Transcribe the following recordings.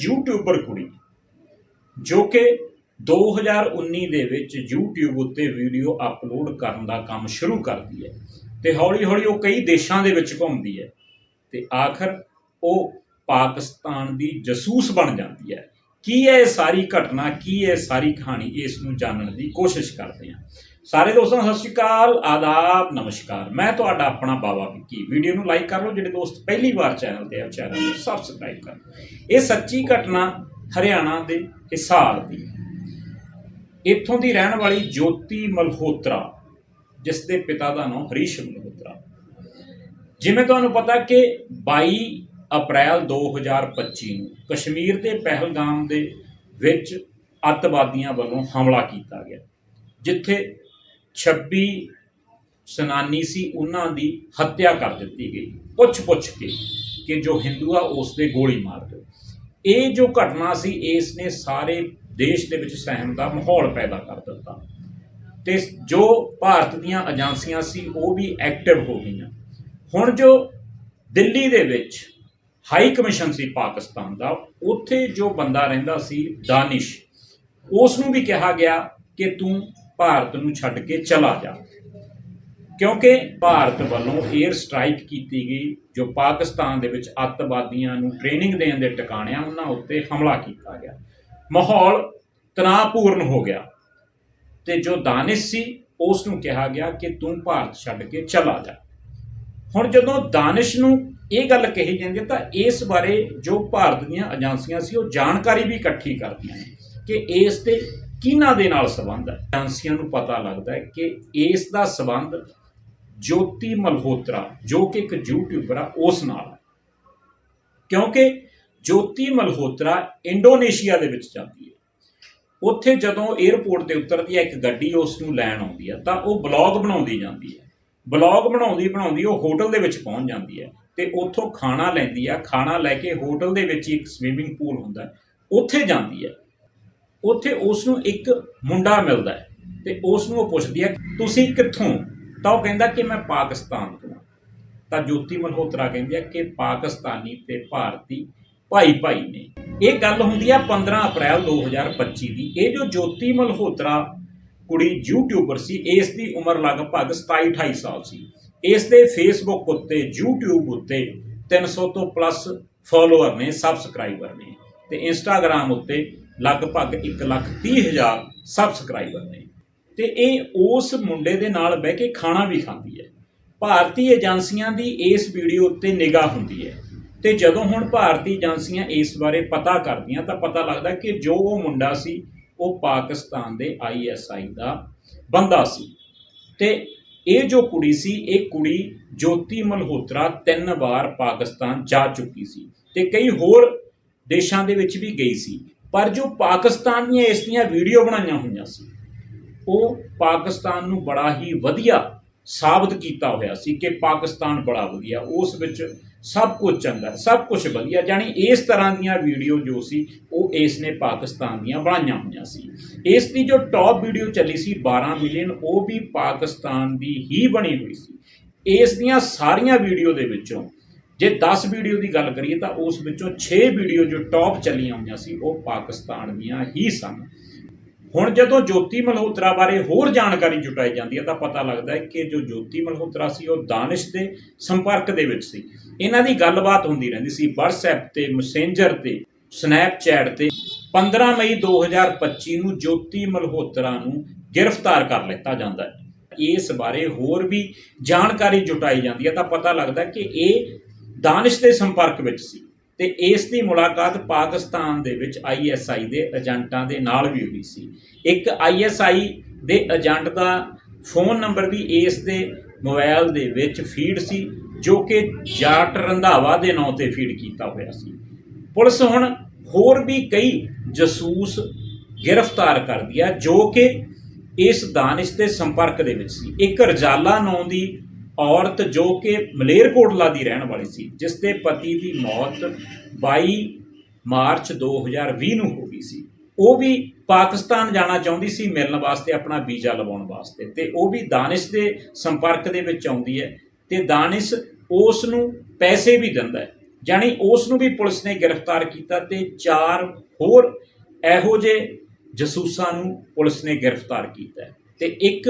YouTuber ਕੁੜੀ। ਜੋ ਕਿ 2019 ਦੇ ਵਿੱਚ YouTube ਉੱਤੇ ਵੀਡੀਓ ਅਪਲੋਡ ਕਰਨ ਦਾ ਕੰਮ ਸ਼ੁਰੂ ਕਰਦੀ ਹੈ। ਤੇ ਹੌਲੀ-ਹੌਲੀ ਉਹ ਕਈ ਦੇਸ਼ਾਂ ਦੇ ਵਿੱਚ ਘੁੰਮਦੀ ਹੈ। ਤੇ ਆਖਰ ਉਹ ਪਾਕਿਸਤਾਨ ਦੀ ਜਸੂਸ ਬਣ ਜਾਂਦੀ ਹੈ। ਕੀ ਹੈ ਇਹ ਸਾਰੀ ਘਟਨਾ, ਕੀ ਹੈ ਸਾਰੀ ਕਹਾਣੀ, ਇਸ ਨੂੰ ਜਾਣਨ ਦੀ ਕੋਸ਼ਿਸ਼ ਕਰਦੇ ਹਾਂ। ਸਾਰੇ ਦੋਸਤਾਂ, ਸਤਿ ਸ਼੍ਰੀ ਅਕਾਲ, ਆਦਾਬ, ਨਮਸਕਾਰ। ਮੈਂ ਤੁਹਾਡਾ ਆਪਣਾ ਬਾਬਾ ਵਿੱਕੀ। ਵੀਡੀਓ ਨੂੰ ਲਾਈਕ ਕਰ ਲਓ, ਜਿਹੜੇ ਦੋਸਤ ਪਹਿਲੀ ਵਾਰ ਚੈਨਲ ਤੇ ਆ, ਚੈਨਲ ਨੂੰ ਸਬਸਕ੍ਰਾਈਬ ਕਰ ਲਓ। ਇਹ ਸੱਚੀ ਘਟਨਾ ਹਰਿਆਣਾ ਦੇ ਹਿਸਾਰ ਦੀ। ਇੱਥੋਂ ਦੀ ਰਹਿਣ ਵਾਲੀ ਜੋਤੀ ਮਲਹੋਤਰਾ, ਜਿਸ ਦੇ ਪਿਤਾ ਦਾ ਨਾਮ ਹਰੀਸ਼ ਮਲਹੋਤਰਾ। ਜਿਵੇਂ ਤੁਹਾਨੂੰ ਪਤਾ ਕਿ 22 ਅਪ੍ਰੈਲ 2025 ਨੂੰ ਕਸ਼ਮੀਰ ਦੇ ਪਹਿਲਗਾਮ ਦੇ ਵਿੱਚ ਅੱਤਵਾਦੀਆਂ ਵੱਲੋਂ ਹਮਲਾ ਕੀਤਾ ਗਿਆ, ਜਿੱਥੇ 26 ਸਨਾਨੀ ਸੀ, ਉਹਨਾਂ ਦੀ ਹੱਤਿਆ ਕਰ ਦਿੱਤੀ ਗਈ। ਪੁੱਛ ਪੁੱਛ ਕੇ ਕਿ ਜੋ ਹਿੰਦੂ ਆ, ਉਸ ਦੇ ਗੋਲੀ ਮਾਰ ਦਿਓ। ਇਹ ਜੋ ਘਟਨਾ ਸੀ, ਇਸ ਨੇ ਸਾਰੇ ਦੇਸ਼ ਦੇ ਵਿੱਚ ਸਹਿਮ ਦਾ ਮਾਹੌਲ ਪੈਦਾ ਕਰ ਦਿੱਤਾ। ਤੇ ਜੋ ਭਾਰਤ ਦੀਆਂ ਏਜੰਸੀਆਂ ਸੀ, ਉਹ ਵੀ ਐਕਟਿਵ ਹੋ ਗਈਆਂ। ਹੁਣ ਜੋ ਦਿੱਲੀ ਦੇ ਵਿੱਚ ਹਾਈ ਕਮਿਸ਼ਨ ਸੀ, ਪਾਕਿਸਤਾਨ ਦਾ, ਉੱਥੇ ਜੋ ਬੰਦਾ ਰਹਿੰਦਾ ਸੀ, ਦਾਨਿਸ਼, ਉਸ ਨੂੰ ਵੀ ਕਿਹਾ ਗਿਆ ਕਿ ਤੂੰ ਭਾਰਤ ਨੂੰ ਛੱਡ ਕੇ ਚਲਾ ਜਾ। ਕਿਉਂਕਿ ਭਾਰਤ ਵੱਲੋਂ 에ਅਰ ਸਟ੍ਰਾਈਕ ਕੀਤੀ ਗਈ, ਜੋ ਪਾਕਿਸਤਾਨ ਦੇ ਵਿੱਚ ਅੱਤਵਾਦੀਆਂ ਨੂੰ ਟ੍ਰੇਨਿੰਗ ਦੇਣ ਦੇ ਟਿਕਾਣਿਆਂ ਉਹਨਾਂ ਉੱਤੇ ਹਮਲਾ ਕੀਤਾ ਗਿਆ। ਮਾਹੌਲ ਤਣਾਅਪੂਰਨ ਹੋ ਗਿਆ ਤੇ ਜੋ ਦਾਨਿਸ਼ ਸੀ, ਉਸ ਨੂੰ ਕਿਹਾ ਗਿਆ ਕਿ ਤੂੰ ਭਾਰਤ ਛੱਡ ਕੇ ਚਲਾ ਜਾ। ਹੁਣ ਜਦੋਂ ਦਾਨਿਸ਼ ਨੂੰ ਇਹ ਗੱਲ ਕਹੀ ਜਾਂਦੀ ਹੈ, ਤਾਂ ਇਸ ਬਾਰੇ ਜੋ ਭਾਰਤ ਦੀਆਂ ਏਜੰਸੀਆਂ ਸੀ, ਉਹ ਜਾਣਕਾਰੀ ਵੀ ਇਕੱਠੀ ਕਰਦੀਆਂ ਨੇ ਕਿ ਇਸ ਤੇ ਕਿਹਨਾਂ ਦੇ ਨਾਲ ਸੰਬੰਧ ਹੈ? ਏਜੰਸੀਆਂ ਨੂੰ ਪਤਾ ਲੱਗਦਾ ਹੈ ਕਿ ਇਸ ਦਾ ਸੰਬੰਧ ਜੋਤੀ ਮਲਹੋਤਰਾ, ਜੋ ਕਿ ਇੱਕ ਯੂਟਿਊਬਰ ਆ, ਉਸ ਨਾਲ ਹੈ। ਕਿਉਂਕਿ ਜੋਤੀ ਮਲਹੋਤਰਾ ਇੰਡੋਨੇਸ਼ੀਆ ਦੇ ਵਿੱਚ ਜਾਂਦੀ ਹੈ। ਉੱਥੇ ਜਦੋਂ 에ਅਰਪੋਰਟ ਤੇ ਉਤਰਦੀ ਹੈ, ਇੱਕ ਗੱਡੀ ਉਸ ਨੂੰ ਲੈਣ ਆਉਂਦੀ ਹੈ, ਤਾਂ ਉਹ ਬਲੌਗ ਬਣਾਉਂਦੀ ਜਾਂਦੀ ਹੈ। ਬਲੌਗ ਬਣਾਉਂਦੀ ਬਣਾਉਂਦੀ, ਉਹ ਹੋਟਲ ਦੇ ਵਿੱਚ ਪਹੁੰਚ ਜਾਂਦੀ ਹੈ ਤੇ ਉੱਥੋਂ ਖਾਣਾ ਲੈਂਦੀ ਆ ਖਾਣਾ ਲੈ ਕੇ ਹੋਟਲ ਦੇ ਵਿੱਚ ਇੱਕ ਸਵੀਮਿੰਗ ਪੂਲ ਹੁੰਦਾ ਉੱਥੇ ਜਾਂਦੀ ਹੈ। ਉੱਥੇ ਉਸ ਨੂੰ ਇੱਕ ਮੁੰਡਾ ਮਿਲਦਾ ਹੈ ਤੇ ਉਸ ਨੂੰ ਉਹ ਪੁੱਛਦੀ ਹੈ, ਤੁਸੀਂ ਕਿੱਥੋਂ? ਤਾਂ ਉਹ ਕਹਿੰਦਾ ਕਿ ਮੈਂ ਪਾਕਿਸਤਾਨ ਤੋਂ ਹਾਂ। ਤਾਂ ਜੋਤੀ ਮਲਹੋਤਰਾ ਕਹਿੰਦੀ ਹੈ ਕਿ ਪਾਕਿਸਤਾਨੀ ਤੇ ਭਾਰਤੀ ਭਾਈ ਭਾਈ ਨੇ। ਇਹ ਗੱਲ ਹੁੰਦੀ ਹੈ 15 ਅਪ੍ਰੈਲ 2025 ਦੀ। ਇਹ ਜੋ ਜੋਤੀ ਮਲਹੋਤਰਾ ਕੁੜੀ ਯੂਟਿਊਬਰ ਸੀ, ਇਸ ਦੀ ਉਮਰ ਲਗਭਗ 27 28 ਸਾਲ ਸੀ। ਇਸ ਦੇ ਫੇਸਬੁੱਕ ਉੱਤੇ, YouTube ਉੱਤੇ 300 ਤੋਂ ਪਲੱਸ ਫਾਲੋਅਰ ਨੇ ਸਬਸਕ੍ਰਾਈਬਰ ਨੇ ਤੇ ਇੰਸਟਾਗ੍ਰam ਉੱਤੇ ਲਗਭਗ 1,30,000 ਸਬਸਕ੍ਰਾਈਬਰ ਨੇ। ਤੇ ਇਹ ਉਸ ਮੁੰਡੇ ਦੇ ਨਾਲ ਬਹਿ ਕੇ ਖਾਣਾ ਵੀ ਖਾਂਦੀ ਹੈ। ਭਾਰਤੀ ਏਜੰਸੀਆਂ ਦੀ ਇਸ ਵੀਡੀਓ ਉੱਤੇ ਨਿਗਾਹ ਹੁੰਦੀ ਹੈ। ਤੇ ਜਦੋਂ ਹੁਣ ਭਾਰਤੀ ਏਜੰਸੀਆਂ ਇਸ ਬਾਰੇ ਪਤਾ ਕਰਦੀਆਂ ਤਾਂ ਪਤਾ ਲੱਗਦਾ ਕਿ ਜੋ ਉਹ ਮੁੰਡਾ ਸੀ ਉਹ ਪਾਕਿਸਤਾਨ ਦੇ ਆਈਐਸਆਈ ਦਾ ਬੰਦਾ ਸੀ। ਤੇ ਇਹ ਜੋ ਕੁੜੀ ਸੀ ਇਹ ਕੁੜੀ ਜੋਤੀ ਮਲਹੋਤਰਾ ਤਿੰਨ ਵਾਰ ਪਾਕਿਸਤਾਨ ਜਾ ਚੁੱਕੀ ਸੀ। ਤੇ ਕਈ ਹੋਰ ਦੇਸ਼ਾਂ ਦੇ ਵਿੱਚ ਵੀ ਗਈ ਸੀ। ਪਰ ਜੋ ਪਾਕਿਸਤਾਨ ਦੀਆਂ ਇਸ ਦੀਆਂ ਵੀਡੀਓ ਬਣਾਈਆਂ ਹੋਈਆਂ ਸੀ, ਉਹ ਪਾਕਿਸਤਾਨ ਨੂੰ ਬੜਾ ਹੀ ਵਧੀਆ ਸਾਬਤ ਕੀਤਾ ਹੋਇਆ ਸੀ ਕਿ ਪਾਕਿਸਤਾਨ ਬੜਾ ਵਧੀਆ, ਉਸ ਵਿੱਚ ਸਭ ਕੁਝ ਚੰਗਾ, ਸਭ ਕੁਝ ਵਧੀਆ ਜਾਨੀ ਇਸ ਤਰ੍ਹਾਂ ਦੀਆਂ ਵੀਡੀਓ ਜੋ ਸੀ, ਉਹ ਇਸ ਨੇ ਪਾਕਿਸਤਾਨ ਦੀਆਂ ਬਣਾਈਆਂ ਹੋਈਆਂ ਸੀ। ਇਸ ਦੀ ਜੋ ਟੌਪ ਵੀਡੀਓ ਚੱਲੀ ਸੀ 12 ਮਿਲੀਅਨ ਉਹ ਵੀ ਪਾਕਿਸਤਾਨ ਦੀ ਹੀ ਬਣੀ ਹੋਈ ਸੀ। ਇਸ ਦੀਆਂ ਸਾਰੀਆਂ ਵੀਡੀਓ ਦੇ ਵਿੱਚੋਂ ਜੇ 10 ਵੀਡੀਓ ਦੀ ਗੱਲ ਕਰੀਏ ਤਾਂ ਉਸ ਵਿੱਚੋਂ 6 ਵੀਡੀਓ ਜੋ ਟੌਪ ਚੱਲੀਆਂ ਹੋਈਆਂ ਸੀ, ਉਹ ਪਾਕਿਸਤਾਨ ਦੀਆਂ ਹੀ ਸਨ। ਹੁਣ ਜਦੋਂ ਜੋਤੀ ਮਲਹੋਤਰਾ ਬਾਰੇ ਹੋਰ ਜਾਣਕਾਰੀ ਜੁਟਾਈ ਜਾਂਦੀ ਹੈ, ਤਾਂ ਪਤਾ ਲੱਗਦਾ ਹੈ ਕਿ ਜੋ ਜੋਤੀ ਮਲਹੋਤਰਾ ਸੀ, ਉਹ ਦਾਨਿਸ਼ ਦੇ ਸੰਪਰਕ ਦੇ ਵਿੱਚ ਸੀ। ਇਹਨਾਂ ਦੀ ਗੱਲਬਾਤ ਹੁੰਦੀ ਰਹਿੰਦੀ ਸੀ WhatsApp ਤੇ ਮੈਸੇਂਜਰ ਤੇ ਸਨੈਪਚੈਟ ਤੇ। 15 ਮਈ 2025 ਨੂੰ ਜੋਤੀ ਮਲਹੋਤਰਾ ਨੂੰ ਗ੍ਰਿਫਤਾਰ ਕਰ ਲਿੱਤਾ ਜਾਂਦਾ ਹੈ। ਇਸ ਬਾਰੇ ਹੋਰ ਵੀ ਜਾਣਕਾਰੀ ਜੁਟਾਈ ਜਾਂਦੀ ਹੈ, ਤਾਂ ਪਤਾ ਲੱਗਦਾ ਕਿ ਇਹ ਦਾਨਿਸ਼ ਦੇ ਸੰਪਰਕ ਵਿੱਚ ਸੀ ਤੇ ਇਸ ਦੀ ਮੁਲਾਕਾਤ ਪਾਕਿਸਤਾਨ ਦੇ ਵਿੱਚ ਆਈਐਸਆਈ ਦੇ ਏਜੰਟਾਂ ਦੇ ਨਾਲ ਵੀ ਹੋਈ ਸੀ। ਇੱਕ ਆਈਐਸਆਈ ਦੇ ਏਜੰਟ ਦਾ ਫੋਨ ਨੰਬਰ ਵੀ ਇਸ ਦੇ ਮੋਬਾਈਲ ਦੇ ਵਿੱਚ ਫੀਡ ਸੀ, ਜੋ ਕਿ ਜਾਟ ਰੰਧਾਵਾ ਦੇ ਨਾਂ ਤੇ ਫੀਡ ਕੀਤਾ ਹੋਇਆ ਸੀ। ਪੁਲਿਸ ਹੁਣ ਹੋਰ ਵੀ ਕਈ ਜਸੂਸ ਗ੍ਰਿਫਤਾਰ ਕਰਦੀ ਆ, ਜੋ ਕਿ ਇਸ ਦਾਨਿਸ਼ ਦੇ ਸੰਪਰਕ ਦੇ ਵਿੱਚ ਸੀ। ਇੱਕ ਰਜਾਲਾ ਨਾਂ ਦੀ ਔਰਤ ਜੋ ਕਿ ਮਲੇਰਕੋਟਲਾ ਦੀ ਰਹਿਣ ਵਾਲੀ ਸੀ, ਜਿਸ ਦੇ ਪਤੀ ਦੀ ਮੌਤ 22 ਮਾਰਚ 2020 ਨੂੰ ਹੋ ਗਈ ਸੀ ਉਹ ਵੀ ਪਾਕਿਸਤਾਨ ਜਾਣਾ ਚਾਹੁੰਦੀ ਸੀ ਮਿਲਣ ਵਾਸਤੇ, ਆਪਣਾ ਵੀਜ਼ਾ ਲਵਾਉਣ ਵਾਸਤੇ ਤੇ ਉਹ ਵੀ ਦਾਨਿਸ਼ ਦੇ ਸੰਪਰਕ ਦੇ ਵਿੱਚ ਆਉਂਦੀ ਹੈ ਤੇ ਦਾਨਿਸ਼ ਉਸ ਨੂੰ ਪੈਸੇ ਵੀ ਦਿੰਦਾ ਹੈ ਜਾਣੀ ਉਸ ਨੂੰ ਵੀ ਪੁਲਿਸ ਨੇ ਗ੍ਰਿਫਤਾਰ ਕੀਤਾ ਤੇ ਚਾਰ ਹੋਰ ਇਹੋ ਜਿਹੇ ਜਸੂਸਾਂ ਨੂੰ ਪੁਲਿਸ ਨੇ ਗ੍ਰਿਫਤਾਰ ਕੀਤਾ ਹੈ। ਤੇ ਇੱਕ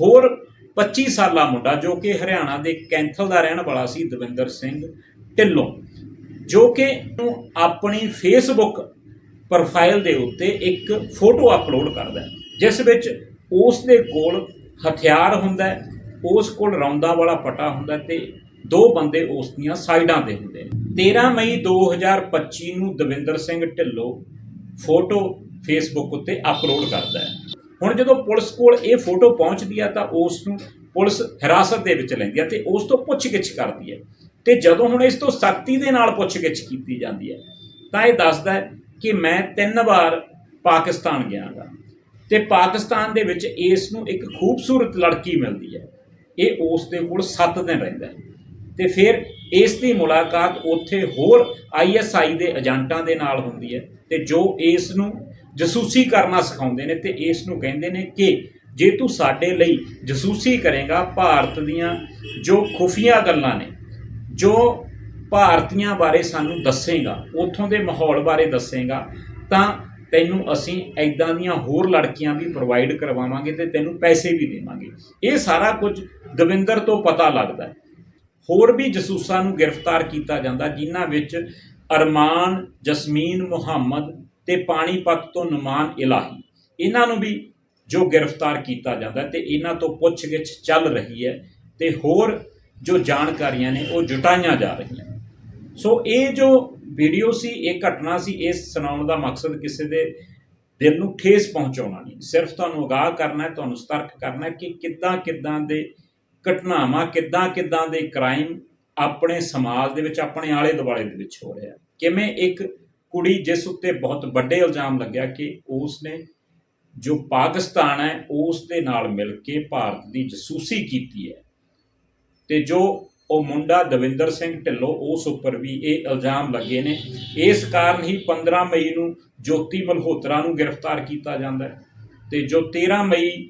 ਹੋਰ 25 ਸਾਲਾ ਮੁੰਡਾ ਜੋ ਕਿ ਹਰਿਆਣਾ ਦੇ ਕੈਂਥਲ ਦਾ ਰਹਿਣ ਵਾਲਾ ਸੀ, ਦਵਿੰਦਰ ਸਿੰਘ ਢਿੱਲੋਂ, ਜੋ ਕਿ ਆਪਣੀ ਫੇਸਬੁੱਕ ਪ੍ਰੋਫਾਈਲ ਦੇ ਉੱਤੇ ਇੱਕ ਫੋਟੋ ਅਪਲੋਡ ਕਰਦਾ ਜਿਸ ਵਿੱਚ ਉਸ ਦੇ ਕੋਲ ਹਥਿਆਰ ਹੁੰਦਾ ਉਸ ਕੋਲ ਰੌਂਦਾ ਵਾਲਾ ਪਟਾ ਹੁੰਦਾ ਹੈ ਤੇ ਦੋ ਬੰਦੇ ਉਸ ਦੀਆਂ ਸਾਈਡਾਂ ਤੇ ਹੁੰਦੇ ਨੇ। 13 ਮਈ 2025 ਨੂੰ ਦਵਿੰਦਰ ਸਿੰਘ ਢਿੱਲੋਂ ਫੋਟੋ ਫੇਸਬੁੱਕ ਉੱਤੇ ਅਪਲੋਡ ਕਰਦਾ ਹੈ। ਹੁਣ ਜਦੋਂ ਪੁਲਿਸ ਕੋਲ ਇਹ ਫੋਟੋ ਪਹੁੰਚਦੀ ਹੈ ਤਾਂ ਉਸ ਨੂੰ ਪੁਲਿਸ ਹਿਰਾਸਤ ਦੇ ਵਿੱਚ ਲੈਂਦੀ ਹੈ ਤੇ ਉਸ ਤੋਂ ਪੁੱਛਗਿੱਛ ਕਰਦੀ ਹੈ ਤੇ ਜਦੋਂ ਹੁਣ ਇਸ ਤੋਂ ਸਖਤੀ ਦੇ ਨਾਲ ਪੁੱਛਗਿੱਛ ਕੀਤੀ ਜਾਂਦੀ ਹੈ ਤਾਂ ਇਹ ਦੱਸਦਾ ਹੈ ਕਿ ਮੈਂ ਤਿੰਨ ਵਾਰ ਪਾਕਿਸਤਾਨ ਗਿਆਗਾ। ਤੇ ਪਾਕਿਸਤਾਨ ਦੇ ਵਿੱਚ ਇਸ ਨੂੰ ਇੱਕ ਖੂਬਸੂਰਤ ਲੜਕੀ ਮਿਲਦੀ ਹੈ ਇਹ ਉਸ ਦੇ ਕੋਲ 7 ਦਿਨ ਰਹਿੰਦਾ ਹੈ। ਤੇ ਫਿਰ ਇਸ ਦੀ ਮੁਲਾਕਾਤ ਉੱਥੇ ਹੋਰ ਆਈਐਸਆਈ ਦੇ ਏਜੰਟਾਂ ਦੇ ਨਾਲ ਹੁੰਦੀ ਹੈ ਤੇ ਜੋ ਇਸ ਨੂੰ ਜਸੂਸੀ ਕਰਨਾ ਸਿਖਾਉਂਦੇ ਨੇ ਤੇ ਇਸ ਨੂੰ ਕਹਿੰਦੇ ਨੇ ਕਿ ਜੇ ਤੂੰ ਸਾਡੇ ਲਈ ਜਸੂਸੀ ਕਰੇਗਾ ਭਾਰਤ ਦੀਆਂ ਜੋ ਖੁਫੀਆ ਗੱਲਾਂ ਨੇ, ਜੋ ਭਾਰਤੀਆਂ ਬਾਰੇ ਸਾਨੂੰ ਦੱਸੇਗਾ, ਉੱਥੋਂ ਦੇ ਮਾਹੌਲ ਬਾਰੇ ਦੱਸੇਗਾ, ਤਾਂ ਤੈਨੂੰ ਅਸੀਂ ਐਦਾਂ ਦੀਆਂ ਹੋਰ ਲੜਕੀਆਂ ਵੀ ਪ੍ਰੋਵਾਈਡ ਕਰਵਾਵਾਂਗੇ ਤੇ ਤੈਨੂੰ ਪੈਸੇ ਵੀ ਦੇਵਾਂਗੇ। ਇਹ ਸਾਰਾ ਕੁਝ ਦਵਿੰਦਰ ਤੋਂ ਪਤਾ ਲੱਗਦਾ ਹੈ। ਹੋਰ ਵੀ ਜਸੂਸਾਂ ਨੂੰ ਗ੍ਰਿਫਤਾਰ ਕੀਤਾ ਜਾਂਦਾ, ਜਿਨ੍ਹਾਂ ਵਿੱਚ ਅਰਮਾਨ, ਜਸਮੀਨ, ਮੁਹੰਮਦ ਤੇ ਪਾਣੀਪਤ ਤੋਂ ਨੁਮਾਨ ਇਲਾਹੀ। ਇਹਨਾਂ ਨੂੰ ਵੀ ਜੋ ਗ੍ਰਿਫਤਾਰ ਕੀਤਾ ਜਾਂਦਾ ਤੇ ਇਹਨਾਂ ਤੋਂ ਪੁੱਛਗਿੱਛ ਚੱਲ ਰਹੀ ਹੈ ਤੇ ਹੋਰ ਜੋ ਜਾਣਕਾਰੀਆਂ ਨੇ ਉਹ ਜੁਟਾਈਆਂ ਜਾ ਰਹੀਆਂ। ਸੋ ਇਹ ਜੋ ਵੀਡੀਓ ਸੀ, ਇਹ ਘਟਨਾ ਸੀ ਇਸ ਸੁਣਾਉਣ ਦਾ ਮਕਸਦ ਕਿਸੇ ਦੇ ਦਿਲ ਨੂੰ ਠੇਸ ਪਹੁੰਚਾਉਣਾ ਨਹੀਂ। ਸਿਰਫ ਤੁਹਾਨੂੰ ਅਗਾਹ ਕਰਨਾ ਹੈ, ਤੁਹਾਨੂੰ ਸਤਰਕ ਕਰਨਾ ਹੈ ਕਿ ਕਿੱਦਾਂ ਕਿੱਦਾਂ ਦੇ ਘਟਨਾਵਾਂ ਕਿੱਦਾਂ ਕਿੱਦਾਂ ਦੇ ਕ੍ਰਾਈਮ ਆਪਣੇ ਸਮਾਜ ਦੇ ਵਿੱਚ, ਆਪਣੇ ਆਲੇ ਦੁਆਲੇ ਦੇ ਵਿੱਚ ਹੋ ਰਿਹਾ। ਕਿਵੇਂ ਇੱਕ ਕੁੜੀ ਜਿਸ ਉੱਤੇ ਬਹੁਤ ਵੱਡੇ ਇਲਜ਼ਾਮ ਲੱਗਿਆ ਕਿ ਉਸ ਨੇ ਜੋ ਪਾਕਿਸਤਾਨ ਹੈ ਉਸ ਦੇ ਨਾਲ ਮਿਲ ਕੇ ਭਾਰਤ ਦੀ ਜਸੂਸੀ ਕੀਤੀ ਹੈ ਤੇ ਜੋ ਉਹ ਮੁੰਡਾ ਦਵਿੰਦਰ ਸਿੰਘ ਢਿੱਲੋਂ, ਉਸ ਉੱਪਰ ਵੀ ਇਹ ਇਲਜ਼ਾਮ ਲੱਗੇ ਨੇ। ਇਸ ਕਾਰਨ ਹੀ 15 ਮਈ ਨੂੰ ਜੋਤੀ ਮਲਹੋਤਰਾ ਨੂੰ ਗ੍ਰਿਫਤਾਰ ਕੀਤਾ ਜਾਂਦਾ ਹੈ ਤੇ ਜੋ 13 ਮਈ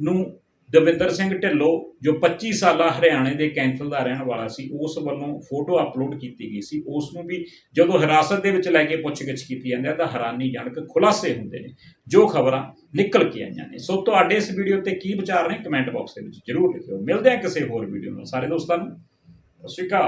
ਨੂੰ ਦਵਿੰਦਰ ਸਿੰਘ ਢਿੱਲੋਂ, ਜੋ 25 ਸਾਲਾ ਹਰਿਆਣੇ ਦੇ ਕੈਂਥਲ ਦਾ ਰਹਿਣ ਵਾਲਾ ਸੀ, ਉਸ ਵੱਲੋਂ ਫੋਟੋ ਅਪਲੋਡ ਕੀਤੀ ਗਈ ਸੀ। ਉਸ ਨੂੰ ਵੀ ਜਦੋਂ ਹਿਰਾਸਤ ਦੇ ਵਿੱਚ ਲੈ ਕੇ ਪੁੱਛਗਿੱਛ ਕੀਤੀ ਜਾਂਦੀ ਹੈ, ਤਾਂ ਹੈਰਾਨੀਜਨਕ ਖੁਲਾਸੇ ਹੁੰਦੇ ਨੇ। ਜੋ ਖਬਰਾਂ ਨਿਕਲ ਕੇ ਆਈਆਂ ਨੇ। ਸੋ ਤੁਹਾਡੇ ਇਸ ਵੀਡੀਓ ਤੇ ਕੀ ਵਿਚਾਰ ਨੇ? ਕਮੈਂਟ ਬਾਕਸ ਦੇ ਵਿੱਚ ਜਰੂਰ ਲਿਖਿਓ। ਮਿਲਦੇ ਹਾਂ ਕਿਸੇ ਹੋਰ ਵੀਡੀਓ ਨਾਲ। ਸਾਰੇ ਦੋਸਤਾਂ ਨੂੰ, ਸਤਿ ਸ਼੍ਰੀ ਅਕਾਲ।